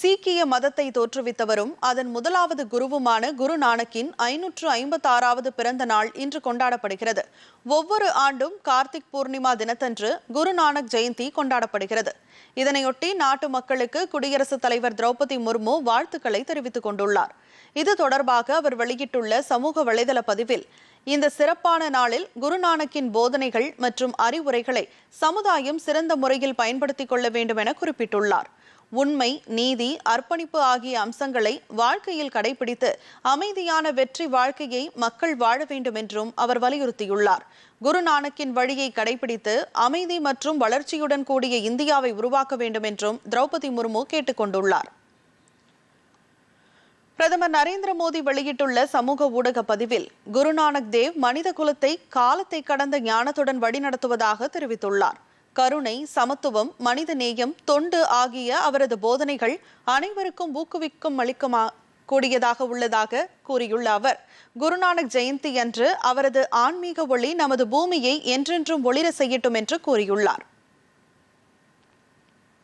சீக்கிய மதத்தை தோற்றுவித்தவரும் அதன் முதலாவது குருவுமான குரு நானக்கின் ஐநூற்று ஐம்பத்தாறாவது பிறந்த நாள் இன்று கொண்டாடப்படுகிறது. ஒவ்வொரு ஆண்டும் கார்த்திக் பூர்ணிமா தினத்தன்று குரு நானக் ஜெயந்தி கொண்டாடப்படுகிறது. இதனையொட்டி நாட்டு மக்களுக்கு குடியரசுத் தலைவர் திரௌபதி முர்மு வாழ்த்துக்களை தெரிவித்துக் கொண்டுள்ளார். இது தொடர்பாக அவர் வெளியிட்டுள்ள சமூக வலைதள பதிவில் இந்த சிறப்பான நாளில் குருநானக்கின் போதனைகள் மற்றும் அறிவுரைகளை சமுதாயம் சிறந்த முறையில் பயன்படுத்திக் கொள்ள வேண்டும் என குறிப்பிட்டுள்ளார். உண்மை நீதி அர்ப்பணிப்பு ஆகிய அம்சங்களை வாழ்க்கையில் கடைபிடித்து அமைதியான வெற்றி வாழ்க்கையை மக்கள் வாழ வேண்டும் என்றும் அவர் வலியுறுத்தியுள்ளார். குருநானக்கின் வழியை கடைபிடித்து அமைதி மற்றும் வளர்ச்சியுடன் கூடிய இந்தியாவை உருவாக்க வேண்டும் என்றும் திரௌபதி முர்மு கேட்டுக் கொண்டுள்ளார். பிரதமர் நரேந்திர மோடி வெளியிட்டுள்ள சமூக ஊடக பதிவில் குருநானக் தேவ் மனித குலத்தை காலத்தை கடந்த ஞானத்துடன் வழிநடத்துவதாக தெரிவித்துள்ளார். கருணை சமத்துவம் மனித நேயம் தொண்டு ஆகிய அவரது போதனைகள் அனைவருக்கும் ஊக்குவிக்கும் அளிக்குமா கூடியதாக உள்ளதாக கூறியுள்ள அவர் குருநானக் ஜெயந்தி அன்று அவரது ஆன்மீக ஒளி நமது பூமியை என்றென்றும் ஒளிர செய்யட்டும் என்று கூறியுள்ளார்.